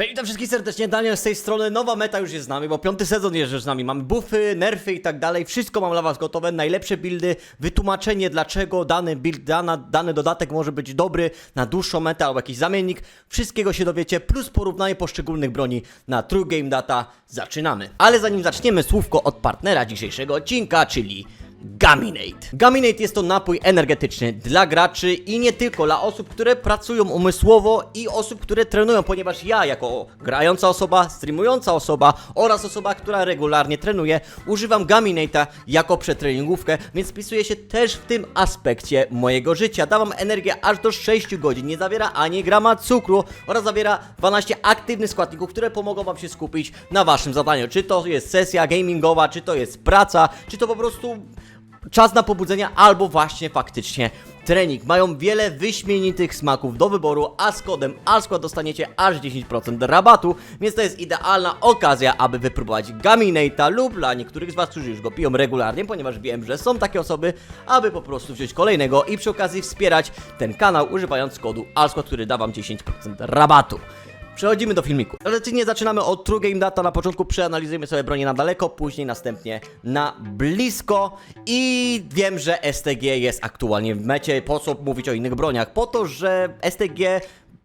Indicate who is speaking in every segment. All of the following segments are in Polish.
Speaker 1: Cześć, witam wszystkich serdecznie, Daniel z tej strony, nowa meta już jest z nami, bo piąty sezon jest już z nami, mamy buffy, nerfy i tak dalej, wszystko mam dla was gotowe, najlepsze buildy, wytłumaczenie dlaczego dany build, dana, dany dodatek może być dobry na dłuższą metę albo jakiś zamiennik, wszystkiego się dowiecie, plus porównanie poszczególnych broni na True Game Data, zaczynamy. Ale zanim zaczniemy, słówko od partnera dzisiejszego odcinka, czyli Gaminate. Gaminate jest to napój energetyczny dla graczy i nie tylko, dla osób, które pracują umysłowo i osób, które trenują, ponieważ ja jako grająca osoba, streamująca osoba oraz osoba, która regularnie trenuje, używam Gaminate'a jako przetreningówkę, więc wpisuję się też w tym aspekcie mojego życia. Da wam energię aż do 6 godzin, nie zawiera ani grama cukru oraz zawiera 12 aktywnych składników, które pomogą wam się skupić na waszym zadaniu. Czy to jest sesja gamingowa, czy to jest praca, czy to po prostu czas na pobudzenia albo właśnie faktycznie trening. Mają wiele wyśmienitych smaków do wyboru, a z kodem ASKOD dostaniecie aż 10% rabatu, więc to jest idealna okazja, aby wypróbować Gaminate'a lub dla niektórych z Was, którzy już go piją regularnie, ponieważ wiem, że są takie osoby, aby po prostu wziąć kolejnego i przy okazji wspierać ten kanał używając kodu ASKOD, który da Wam 10% rabatu. Przechodzimy do filmiku. Tradycyjnie zaczynamy od True Game Data. Na początku przeanalizujemy sobie bronię na daleko, później następnie na blisko. I wiem, że STG jest aktualnie w mecie. Po co mówić o innych broniach? Po to, że STG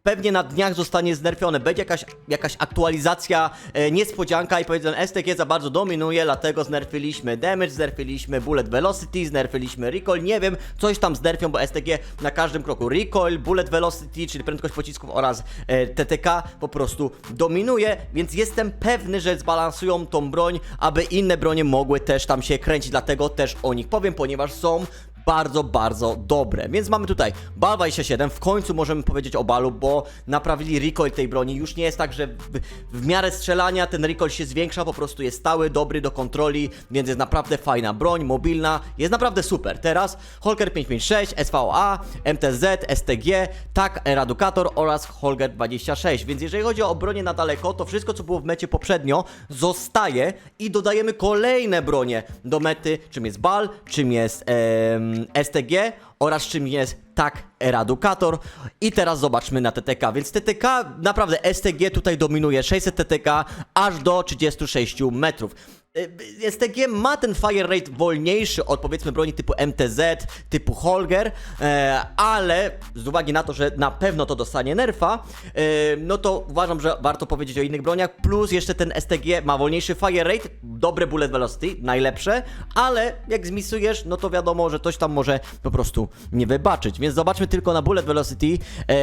Speaker 1: pewnie na dniach zostanie znerfione. Będzie jakaś, jakaś aktualizacja, e, niespodzianka i powiedzą STG za bardzo dominuje, dlatego znerfiliśmy damage, znerfiliśmy bullet velocity, znerfiliśmy recoil, nie wiem, coś tam znerfią, bo STG na każdym kroku recoil, bullet velocity, czyli prędkość pocisków oraz e, TTK po prostu dominuje, więc jestem pewny, że zbalansują tą broń, aby inne bronie mogły też tam się kręcić, dlatego też o nich powiem, ponieważ są bardzo, bardzo dobre. Więc mamy tutaj Bal 27, w końcu możemy powiedzieć o Balu, bo naprawili recoil tej broni. Już nie jest tak, że w, w miarę strzelania ten recoil się zwiększa, po prostu jest stały, dobry do kontroli, więc jest naprawdę fajna broń, mobilna, jest naprawdę super. Teraz Holger 556, SVA, MTZ, STG, TAK, Eradukator oraz Holger 26, więc jeżeli chodzi o bronię na daleko, to wszystko co było w mecie poprzednio zostaje i dodajemy kolejne bronie do mety, czym jest Bal, czym jest em, STG oraz czym jest tak Eradukator. I teraz zobaczmy na TTK. Więc TTK, naprawdę STG tutaj dominuje 600 TTK aż do 36 metrów. Y, STG ma ten fire rate wolniejszy od powiedzmy broni typu MTZ, typu Holger, e, ale z uwagi na to, że na pewno to dostanie nerfa, e, no to uważam, że warto powiedzieć o innych broniach. Plus jeszcze ten STG ma wolniejszy fire rate, dobre bullet velocity, najlepsze, ale jak zmisujesz, no to wiadomo, że coś tam może po prostu nie wybaczyć. Więc zobaczmy tylko na bullet velocity. E,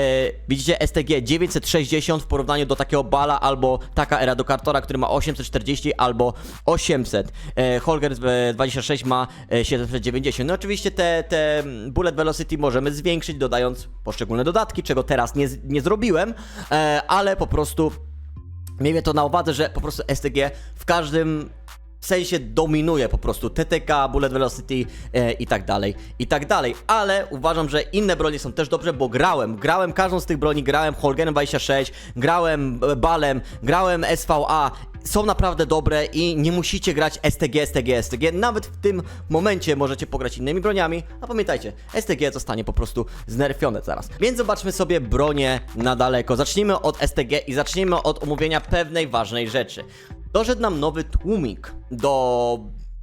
Speaker 1: widzicie STG 960 w porównaniu do takiego bala albo taka Eradokartora, który ma 840 albo 800. E, Holger e, 26 ma e, 790. No oczywiście te, te bullet velocity możemy zwiększyć dodając poszczególne dodatki, czego teraz nie, nie zrobiłem, e, ale po prostu miejmy to na uwadze, że po prostu STG w każdym w sensie dominuje po prostu TTK, Bullet Velocity e, i tak dalej, i tak dalej. Ale uważam, że inne bronie są też dobrze, bo grałem, grałem każdą z tych broni, grałem Holgenem 26, grałem e, Balem, grałem SVA. Są naprawdę dobre i nie musicie grać STG, STG, STG. Nawet w tym momencie możecie pograć innymi broniami. A pamiętajcie, STG zostanie po prostu znerfione zaraz. Więc zobaczmy sobie bronie na daleko. Zacznijmy od STG i zacznijmy od omówienia pewnej ważnej rzeczy. Doszedł nam nowy tłumik do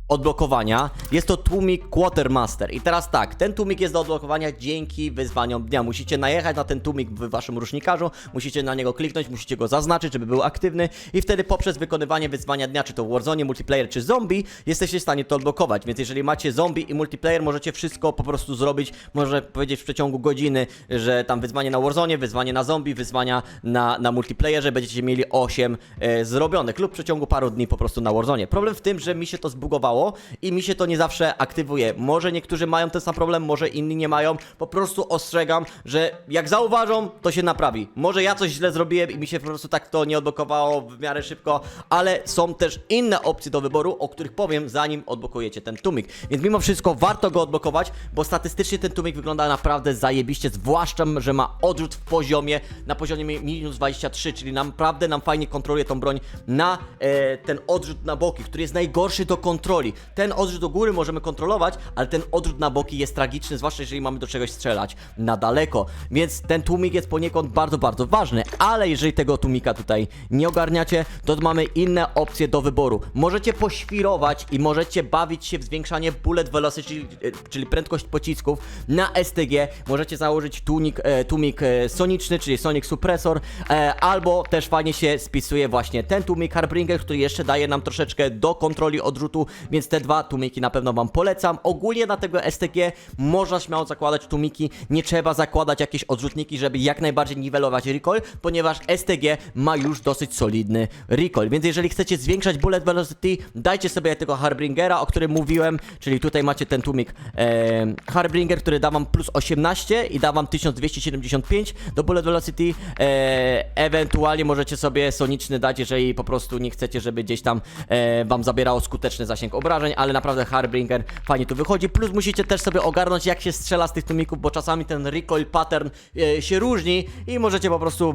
Speaker 1: odblokowania. Jest to tłumik Quartermaster. I teraz tak, ten tłumik jest do odblokowania dzięki wyzwaniom dnia. Musicie najechać na ten tłumik w waszym rusznikarzu, musicie na niego kliknąć, musicie go zaznaczyć, żeby był aktywny i wtedy poprzez wykonywanie wyzwania dnia, czy to w Warzone, multiplayer, czy zombie, jesteście w stanie to odblokować. Więc jeżeli macie zombie i multiplayer, możecie wszystko po prostu zrobić, można powiedzieć w przeciągu godziny, że tam wyzwanie na Warzone, wyzwanie na zombie, wyzwania na, na multiplayerze, będziecie mieli 8 e, zrobionych lub w przeciągu paru dni po prostu na Warzone. Problem w tym, że mi się to zbugowało i mi się to nie zawsze aktywuje. Może niektórzy mają ten sam problem, może inni nie mają. Po prostu ostrzegam, że jak zauważą, to się naprawi. Może ja coś źle zrobiłem i mi się po prostu tak to nie odblokowało w miarę szybko, ale są też inne opcje do wyboru, o których powiem zanim odblokujecie ten tumik. Więc mimo wszystko warto go odblokować, bo statystycznie ten tumik wygląda naprawdę zajebiście, zwłaszcza, że ma odrzut w poziomie, na poziomie minus 23, czyli naprawdę nam fajnie kontroluje tą broń na e, ten odrzut na boki, który jest najgorszy do kontroli. Ten odrzut do góry możemy kontrolować, ale ten odrzut na boki jest tragiczny, zwłaszcza jeżeli mamy do czegoś strzelać na daleko. Więc ten tłumik jest poniekąd bardzo, bardzo ważny, ale jeżeli tego tłumika tutaj nie ogarniacie, to mamy inne opcje do wyboru. Możecie poświrować i możecie bawić się w zwiększanie bullet velocity, e, czyli prędkość pocisków na STG. Możecie założyć tłumik, e, tłumik e, soniczny, czyli Sonic Suppressor, e, albo też fajnie się spisuje właśnie ten tłumik Harbringer, który jeszcze daje nam troszeczkę do kontroli odrzutu, więc te dwa tłumiki na pewno Wam polecam. Ogólnie na tego STG można śmiało zakładać tłumiki, nie trzeba zakładać jakieś odrzutniki, żeby jak najbardziej niwelować recoil, ponieważ STG ma już dosyć solidny recoil, więc jeżeli chcecie zwiększać bullet velocity, dajcie sobie tego Harbingera, o którym mówiłem, czyli tutaj macie ten tłumik e, Harbinger, który da Wam plus 18 i da Wam 1275 do bullet velocity, e, ewentualnie możecie sobie soniczny dać, jeżeli po prostu nie chcecie, żeby gdzieś tam e, Wam zabierało skuteczny zasięg obrażeń, ale naprawdę Harbinger fajnie tu wychodzi, plus musicie też sobie ogarnąć jak się strzela z tych tłumików, bo czasami ten recoil pattern e, się różni i możecie po prostu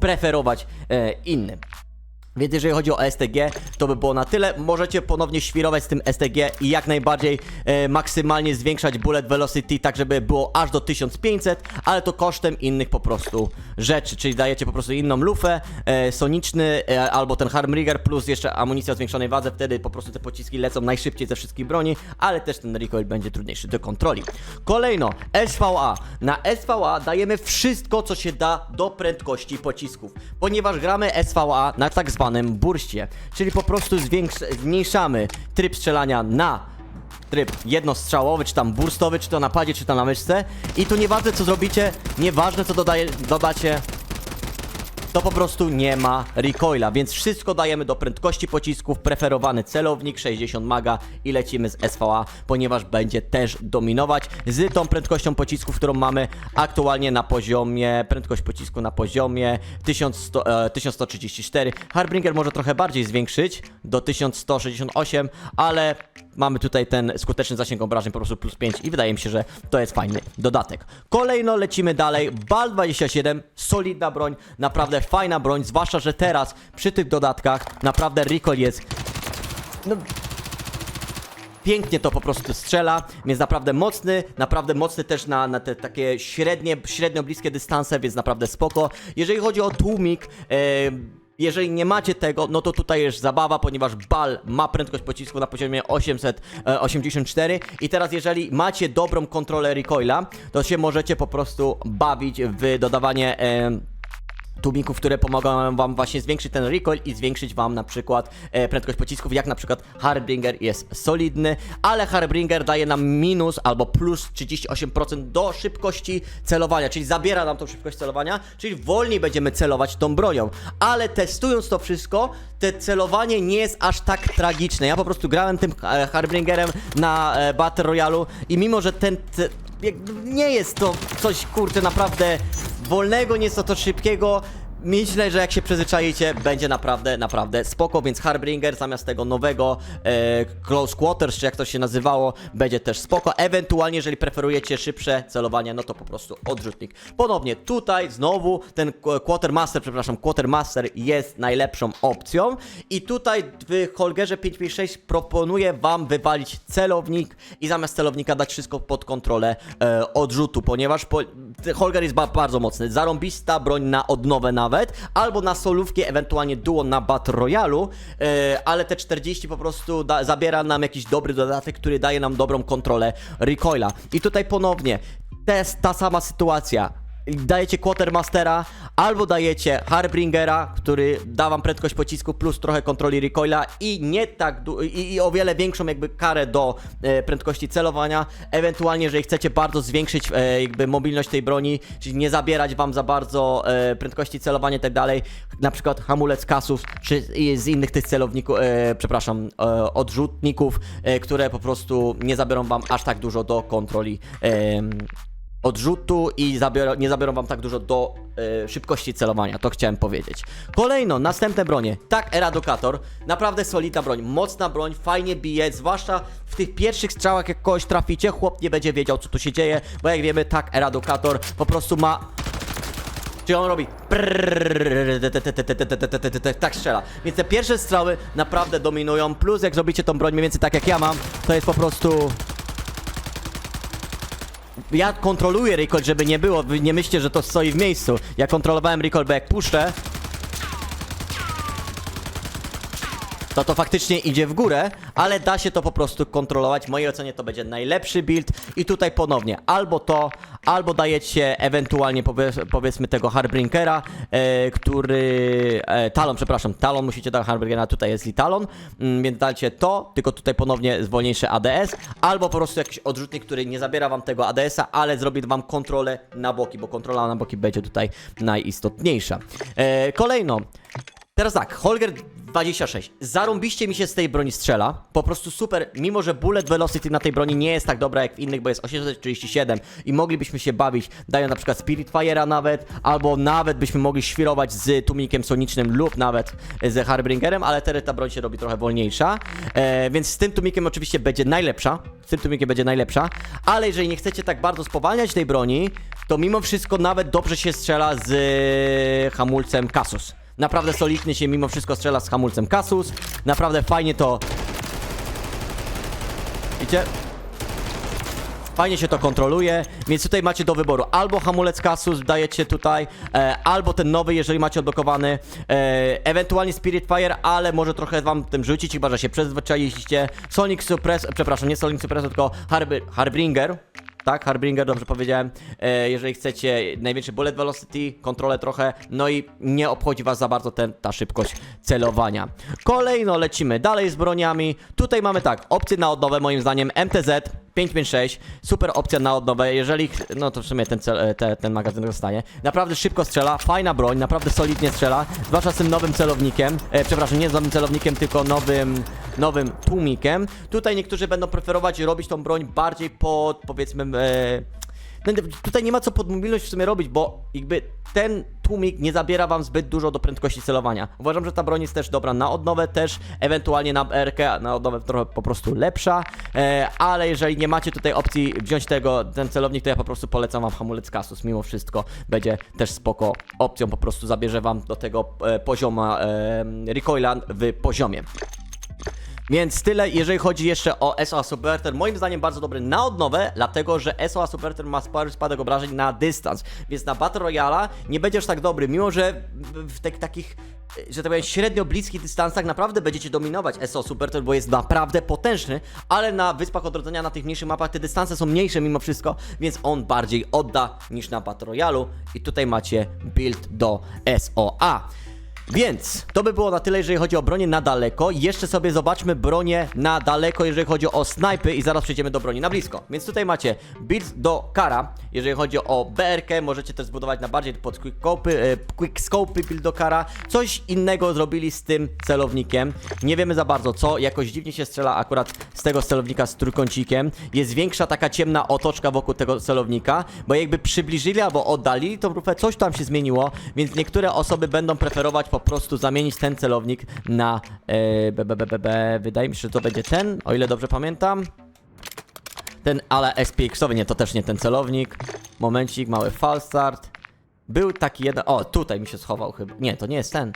Speaker 1: preferować e, inny. Więc jeżeli chodzi o STG, to by było na tyle. Możecie ponownie świrować z tym STG i jak najbardziej e, maksymalnie zwiększać bullet velocity, tak żeby było aż do 1500, ale to kosztem innych po prostu rzeczy, czyli dajecie po prostu inną lufę, e, soniczny e, albo ten Harmrigger plus jeszcze amunicja o zwiększonej wadze, wtedy po prostu te pociski lecą najszybciej ze wszystkich broni, ale też ten recoil będzie trudniejszy do kontroli. Kolejno, SVA. Na SVA dajemy wszystko, co się da do prędkości pocisków, ponieważ gramy SVA na tak zwanym burście, czyli po prostu zmniejszamy tryb strzelania na tryb jednostrzałowy, czy tam burstowy, czy to na padzie, czy to na myszce. I tu nieważne co zrobicie, nieważne co dodaje, dodacie, to po prostu nie ma recoila, więc wszystko dajemy do prędkości pocisków, preferowany celownik 60 maga i lecimy z SVA, ponieważ będzie też dominować z tą prędkością pocisków, którą mamy aktualnie na poziomie, prędkość pocisku na poziomie 1100, e, 1134. Harbinger może trochę bardziej zwiększyć do 1168, ale mamy tutaj ten skuteczny zasięg obrażeń po prostu plus 5 i wydaje mi się, że to jest fajny dodatek. Kolejno lecimy dalej, BAL 27, solidna broń, naprawdę fajna broń, zwłaszcza, że teraz przy tych dodatkach naprawdę recoil jest no, pięknie to po prostu strzela, więc naprawdę mocny, naprawdę mocny też na, na te takie średnie, średnio bliskie dystanse, więc naprawdę spoko. Jeżeli chodzi o tłumik, e, jeżeli nie macie tego, no to tutaj jest zabawa, ponieważ bal ma prędkość pocisku na poziomie 884 i teraz jeżeli macie dobrą kontrolę recoila, to się możecie po prostu bawić w dodawanie... E, tłumików, które pomagają wam właśnie zwiększyć ten recoil i zwiększyć wam na przykład e, prędkość pocisków, jak na przykład Harbinger jest solidny, ale Harbinger daje nam minus albo plus 38% do szybkości celowania, czyli zabiera nam tą szybkość celowania, czyli wolniej będziemy celować tą bronią, ale testując to wszystko, te celowanie nie jest aż tak tragiczne. Ja po prostu grałem tym e, Harbingerem na e, Battle Royalu i mimo, że ten te, nie jest to coś, kurczę, naprawdę wolnego, nie jest to szybkiego. Myślę, że jak się przyzwyczajicie, będzie naprawdę, naprawdę spoko, więc Harbinger zamiast tego nowego e, Close Quarters, czy jak to się nazywało, będzie też spoko. Ewentualnie, jeżeli preferujecie szybsze celowanie, no to po prostu odrzutnik. Ponownie, tutaj znowu ten Qu- Quartermaster, przepraszam, Quartermaster jest najlepszą opcją i tutaj w Holgerze 556 proponuję wam wywalić celownik i zamiast celownika dać wszystko pod kontrolę e, odrzutu, ponieważ po, Holger jest ba bardzo mocny, zarąbista broń na odnowę nawet, albo na solówki, ewentualnie duo na Battle Royalu, e, ale te 40 po prostu zabiera nam jakiś dobry dodatek, który daje nam dobrą kontrolę recoila. I tutaj ponownie, jest ta sama sytuacja dajecie Quartermastera, albo dajecie Harbingera, który da wam prędkość pocisku plus trochę kontroli recoila i nie tak i, i o wiele większą jakby karę do e, prędkości celowania. Ewentualnie, jeżeli chcecie bardzo zwiększyć e, jakby mobilność tej broni, czyli nie zabierać wam za bardzo e, prędkości celowania i tak dalej, na przykład hamulec kasów, czy z innych tych celowników, e, przepraszam, e, odrzutników, e, które po prostu nie zabiorą wam aż tak dużo do kontroli em, odrzutu i nie zabiorą wam tak dużo do e, szybkości celowania, to chciałem powiedzieć. Kolejno, następne bronie. Tak, Eradokator, naprawdę solidna broń, mocna broń, fajnie bije, zwłaszcza w tych pierwszych strzałach jak kogoś traficie, chłop nie będzie wiedział co tu się dzieje, bo jak wiemy, tak, Eradokator po prostu ma Czyli on robi tak strzela. Więc te pierwsze strzały naprawdę dominują. Plus jak zrobicie tą broń mniej więcej tak jak ja mam, to jest po prostu ja kontroluję recoil, żeby nie było, nie myślcie, że to stoi w miejscu. Ja kontrolowałem recoil, bo jak puszczę, to to faktycznie idzie w górę, ale da się to po prostu kontrolować. W mojej ocenie to będzie najlepszy build i tutaj ponownie albo to, albo dajecie ewentualnie powie, powiedzmy tego Harbringera, e, który... E, talon, przepraszam, Talon musicie dać Harbringera, tutaj jest i Talon, mm, więc dajcie to, tylko tutaj ponownie wolniejszy ADS, albo po prostu jakiś odrzutnik, który nie zabiera wam tego ADS-a, ale zrobi wam kontrolę na boki, bo kontrola na boki będzie tutaj najistotniejsza. E, kolejno, Teraz tak, Holger 26. Zarąbiście mi się z tej broni strzela. Po prostu super, mimo że bullet velocity na tej broni nie jest tak dobra jak w innych, bo jest 837 i moglibyśmy się bawić, dając na przykład Spirit Fire'a nawet, albo nawet byśmy mogli świrować z tumikiem sonicznym lub nawet z Harbringerem, ale teraz ta broń się robi trochę wolniejsza. E, więc z tym tumikiem oczywiście będzie najlepsza. Z tym tumikiem będzie najlepsza, ale jeżeli nie chcecie tak bardzo spowalniać tej broni, to mimo wszystko nawet dobrze się strzela z hamulcem Casus. Naprawdę solidnie się mimo wszystko strzela z hamulcem Kasus. Naprawdę fajnie to... Widzicie? Fajnie się to kontroluje, więc tutaj macie do wyboru albo hamulec Kasus dajecie tutaj, e, albo ten nowy, jeżeli macie odblokowany, e, ewentualnie Spirit Fire, ale może trochę wam tym rzucić, chyba że się przyzwyczailiście. Sonic Suppress, przepraszam, nie Sonic Suppress, tylko Harbi Harbringer. Tak, Harbringer, dobrze powiedziałem. E, jeżeli chcecie największy bullet velocity, kontrolę trochę, no i nie obchodzi was za bardzo ten, ta szybkość celowania. Kolejno lecimy dalej z broniami. Tutaj mamy tak, opcje na odnowę moim zdaniem MTZ 556, super opcja na odnowę, jeżeli, no to w sumie ten, cel, e, te, ten magazyn dostanie. Naprawdę szybko strzela, fajna broń, naprawdę solidnie strzela, zwłaszcza z tym nowym celownikiem, e, przepraszam, nie z nowym celownikiem, tylko nowym, nowym tłumikiem. Tutaj niektórzy będą preferować robić tą broń bardziej pod, powiedzmy, e, tutaj nie ma co pod mobilność w sumie robić, bo jakby ten tłumik nie zabiera wam zbyt dużo do prędkości celowania. Uważam, że ta broń jest też dobra na odnowę, też ewentualnie na RK, na odnowę trochę po prostu lepsza, e, ale jeżeli nie macie tutaj opcji wziąć tego, ten celownik, to ja po prostu polecam wam hamulec Kasus, mimo wszystko będzie też spoko opcją, po prostu zabierze wam do tego e, pozioma e, recoila w poziomie. Więc tyle, jeżeli chodzi jeszcze o SOA Subverter. Moim zdaniem bardzo dobry na odnowę, dlatego że SOA Subverter ma spory spadek obrażeń na dystans. Więc na Battle Royale nie będziesz tak dobry, mimo że w tych takich, że tak powiem, średnio bliskich dystansach naprawdę będziecie dominować SOA Subverter, bo jest naprawdę potężny, ale na Wyspach Odrodzenia, na tych mniejszych mapach te dystanse są mniejsze mimo wszystko, więc on bardziej odda niż na Battle Royale. I tutaj macie build do SOA. Więc to by było na tyle, jeżeli chodzi o bronię na daleko. Jeszcze sobie zobaczmy bronię na daleko, jeżeli chodzi o snajpy i zaraz przejdziemy do broni na blisko. Więc tutaj macie build do kara, jeżeli chodzi o BRK, możecie też zbudować na bardziej pod quick scope, e, quick scope build do kara. Coś innego zrobili z tym celownikiem. Nie wiemy za bardzo co, jakoś dziwnie się strzela akurat z tego celownika z trójkącikiem. Jest większa taka ciemna otoczka wokół tego celownika, bo jakby przybliżyli albo oddalili tą rufę, coś tam się zmieniło, więc niektóre osoby będą preferować po prostu zamienić ten celownik na e, b, b, b, b, b. wydaje mi się, że to będzie ten, o ile dobrze pamiętam. Ten ale SPX-owy, nie, to też nie ten celownik. Momencik, mały false start. Był taki jeden, o, tutaj mi się schował chyba. Nie, to nie jest ten.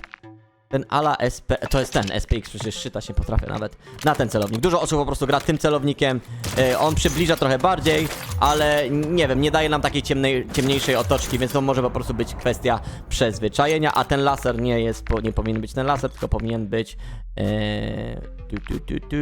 Speaker 1: Ten ala SP, to jest ten SPX, przecież szczytać nie potrafię nawet na ten celownik. Dużo osób po prostu gra tym celownikiem, e, on przybliża trochę bardziej, ale nie wiem, nie daje nam takiej ciemnej, ciemniejszej otoczki, więc to może po prostu być kwestia przyzwyczajenia, a ten laser nie jest, nie powinien być ten laser, tylko powinien być e, tu, tu, tu, tu.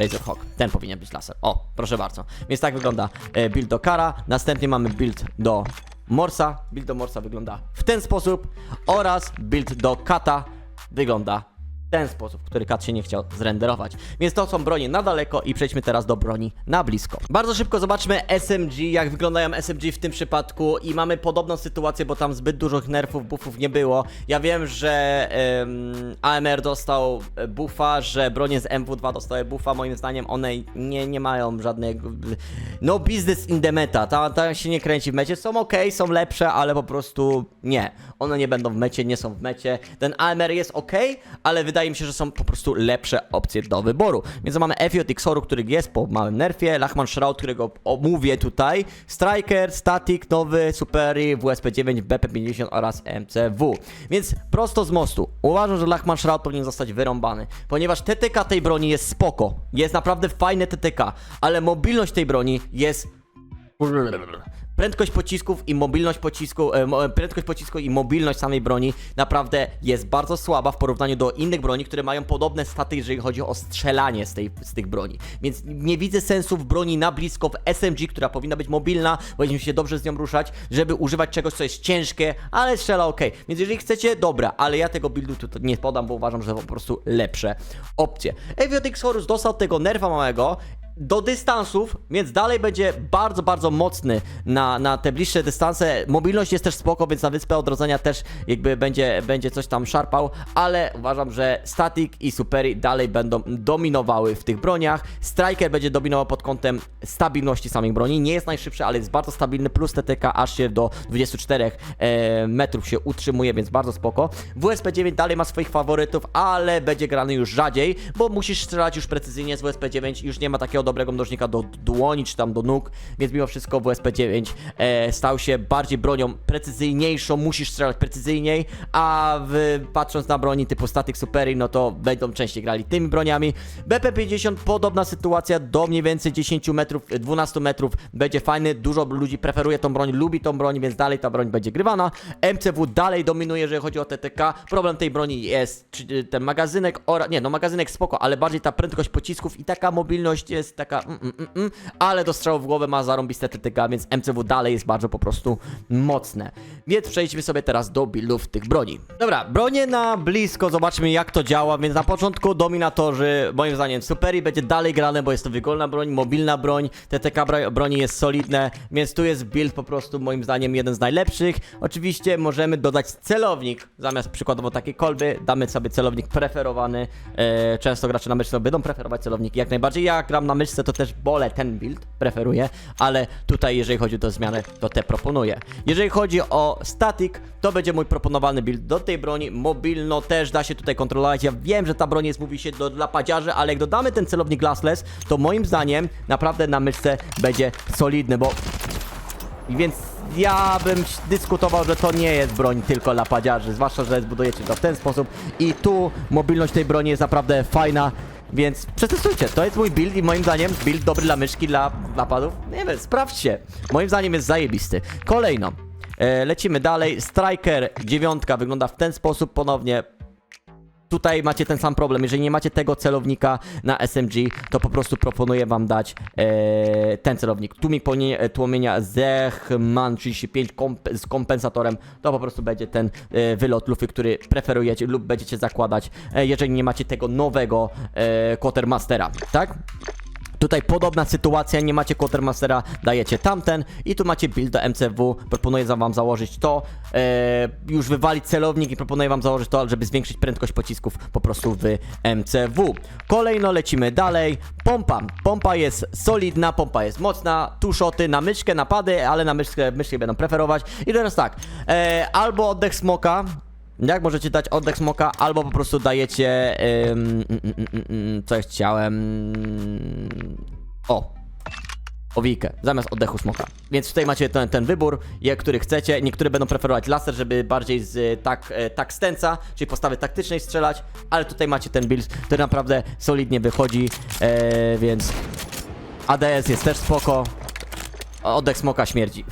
Speaker 1: Laserhawk, ten powinien być laser. O, proszę bardzo. Więc tak wygląda e, build do Kara. Następnie mamy build do Morsa. Build do Morsa wygląda w ten sposób. Oraz build do Kata wygląda ten sposób, który Kat się nie chciał zrenderować. Więc to są bronie na daleko i przejdźmy teraz do broni na blisko. Bardzo szybko zobaczmy SMG, jak wyglądają SMG w tym przypadku i mamy podobną sytuację, bo tam zbyt dużych nerfów, buffów nie było. Ja wiem, że em, AMR dostał e, buffa, że bronie z MW2 dostały buffa, moim zdaniem one nie, nie mają żadnego... No business in the meta, ta, ta się nie kręci w mecie, są ok, są lepsze, ale po prostu nie. One nie będą w mecie, nie są w mecie. Ten AMR jest ok, ale wydaje wydaje mi się, że są po prostu lepsze opcje do wyboru. Więc mamy FJX Horu, który jest po małym nerfie, Lachman Shroud, którego omówię tutaj, Striker, Static, nowy, Superi, WSP9, BP50 oraz MCW. Więc prosto z mostu. Uważam, że Lachman Shroud powinien zostać wyrąbany, ponieważ TTK tej broni jest spoko. Jest naprawdę fajne TTK, ale mobilność tej broni jest Prędkość pocisków i mobilność pocisku, e, mo- prędkość pocisku i mobilność samej broni naprawdę jest bardzo słaba w porównaniu do innych broni, które mają podobne staty, jeżeli chodzi o strzelanie z, tej, z tych broni. Więc nie widzę sensu w broni na blisko, w SMG, która powinna być mobilna, powinniśmy się dobrze z nią ruszać, żeby używać czegoś, co jest ciężkie, ale strzela ok. Więc jeżeli chcecie, dobra, ale ja tego buildu tu nie podam, bo uważam, że po prostu lepsze opcje. Aviotix Horus dostał tego nerfa małego, do dystansów, więc dalej będzie bardzo, bardzo mocny na, na te bliższe dystanse. Mobilność jest też spoko, więc na Wyspę Odrodzenia też jakby będzie, będzie coś tam szarpał, ale uważam, że Static i Superi dalej będą dominowały w tych broniach. Striker będzie dominował pod kątem stabilności samych broni. Nie jest najszybszy, ale jest bardzo stabilny, plus TTK aż się do 24 e, metrów się utrzymuje, więc bardzo spoko. WSP-9 dalej ma swoich faworytów, ale będzie grany już rzadziej, bo musisz strzelać już precyzyjnie z WSP-9, już nie ma takiego dobrego mnożnika do dłoni czy tam do nóg, więc mimo wszystko WSP-9 e, stał się bardziej bronią precyzyjniejszą, musisz strzelać precyzyjniej, a w, patrząc na broni typu Static Superi, no to będą częściej grali tymi broniami. BP-50 podobna sytuacja do mniej więcej 10 metrów, 12 metrów, będzie fajny, dużo ludzi preferuje tą broń, lubi tą broń, więc dalej ta broń będzie grywana. MCW dalej dominuje, jeżeli chodzi o TTK. Problem tej broni jest ten magazynek, ora, nie no magazynek spoko, ale bardziej ta prędkość pocisków i taka mobilność jest taka mm, mm, mm, mm, ale do strzału w głowę ma zarąbiste TTK, więc MCW dalej jest bardzo po prostu mocne. Więc przejdźmy sobie teraz do buildów tych broni. Dobra, bronie na blisko, zobaczmy jak to działa, więc na początku dominatorzy, moim zdaniem Superi będzie dalej grane, bo jest to wygolna broń, mobilna broń, TTK bro- broni jest solidne, więc tu jest build po prostu moim zdaniem jeden z najlepszych. Oczywiście możemy dodać celownik, zamiast przykładowo takiej kolby, damy sobie celownik preferowany. E, często gracze na myszce będą preferować celowniki, jak najbardziej. Ja gram na myszce, to też wolę ten build, preferuję, ale tutaj jeżeli chodzi o zmianę, to te proponuję. Jeżeli chodzi o static, to będzie mój proponowany build do tej broni. Mobilno też da się tutaj kontrolować. Ja wiem, że ta broń jest, mówi się, do, dla padziarzy, ale jak dodamy ten celownik glassless, to moim zdaniem naprawdę na myszce będzie solidny, bo więc ja bym dyskutował, że to nie jest broń tylko dla padziarzy, zwłaszcza, że zbudujecie to w ten sposób i tu mobilność tej broni jest naprawdę fajna, więc przetestujcie, to jest mój build i moim zdaniem build dobry dla myszki, dla napadów, nie wiem, sprawdźcie, moim zdaniem jest zajebisty. Kolejno, e, lecimy dalej, Striker 9 wygląda w ten sposób ponownie, Tutaj macie ten sam problem. Jeżeli nie macie tego celownika na SMG, to po prostu proponuję wam dać e, ten celownik. Tłumik płomienia- tłumienia Zechman 35 komp z kompensatorem. To po prostu będzie ten e, wylot lufy, który preferujecie lub będziecie zakładać, e, jeżeli nie macie tego nowego e, Quartermastera, tak? Tutaj podobna sytuacja, nie macie Quartermastera, dajecie tamten i tu macie build do MCW, proponuję wam założyć to, e, już wywalić celownik i proponuję wam założyć to, żeby zwiększyć prędkość pocisków po prostu w MCW. Kolejno lecimy dalej, pompa, pompa jest solidna, pompa jest mocna, tu shoty na myszkę, napady, ale na myszkę, myszkę będą preferować. I teraz tak, e, albo oddech smoka, jak możecie dać oddech smoka, albo po prostu dajecie. Ym, co ja chciałem. O! Owijkę, zamiast oddechu smoka. Więc tutaj macie ten, ten wybór, jak, który chcecie. Niektóre będą preferować laser, żeby bardziej z e, tak, e, tak stenca, czyli postawy taktycznej strzelać, ale tutaj macie ten build, który naprawdę solidnie wychodzi, e, więc ADS jest też spoko. Oddech smoka śmierdzi.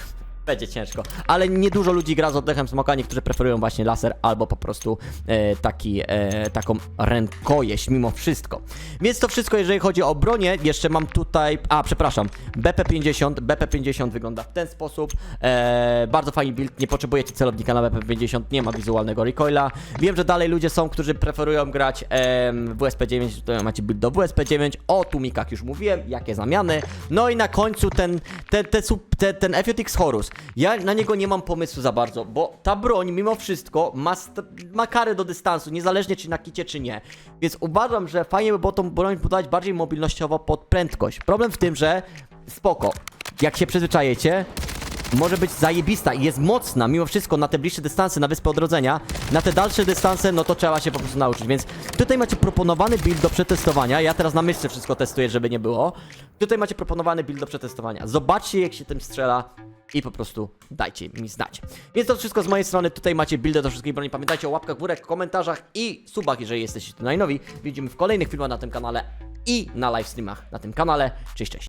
Speaker 1: Będzie ciężko. Ale niedużo ludzi gra z oddechem smoka, niektórzy preferują właśnie laser albo po prostu e, taki, e, taką rękojeść mimo wszystko. Więc to wszystko, jeżeli chodzi o bronię. Jeszcze mam tutaj, a przepraszam, BP50. BP50 wygląda w ten sposób. E, bardzo fajny build, nie potrzebujecie celownika na BP50, nie ma wizualnego recoila. Wiem, że dalej ludzie są, którzy preferują grać w WSP9, tutaj macie build do WSP9. O tłumikach już mówiłem, jakie zamiany. No i na końcu ten, ten, ten, ten, ten Horus. Ja na niego nie mam pomysłu za bardzo, bo ta broń mimo wszystko ma, ma karę do dystansu, niezależnie czy na kicie, czy nie. Więc uważam, że fajnie by było tą broń budować bardziej mobilnościowo pod prędkość. Problem w tym, że spoko, jak się przyzwyczajecie, może być zajebista i jest mocna mimo wszystko na te bliższe dystanse na Wyspę Odrodzenia. Na te dalsze dystanse, no to trzeba się po prostu nauczyć, więc tutaj macie proponowany build do przetestowania. Ja teraz na myszce wszystko testuję, żeby nie było. Tutaj macie proponowany build do przetestowania. Zobaczcie jak się tym strzela i po prostu dajcie mi znać. Więc to wszystko z mojej strony. Tutaj macie buildy do wszystkich broni. Pamiętajcie o łapkach w górę, komentarzach i subach, jeżeli jesteście tu najnowi. Widzimy w kolejnych filmach na tym kanale i na live streamach na tym kanale. Cześć, cześć.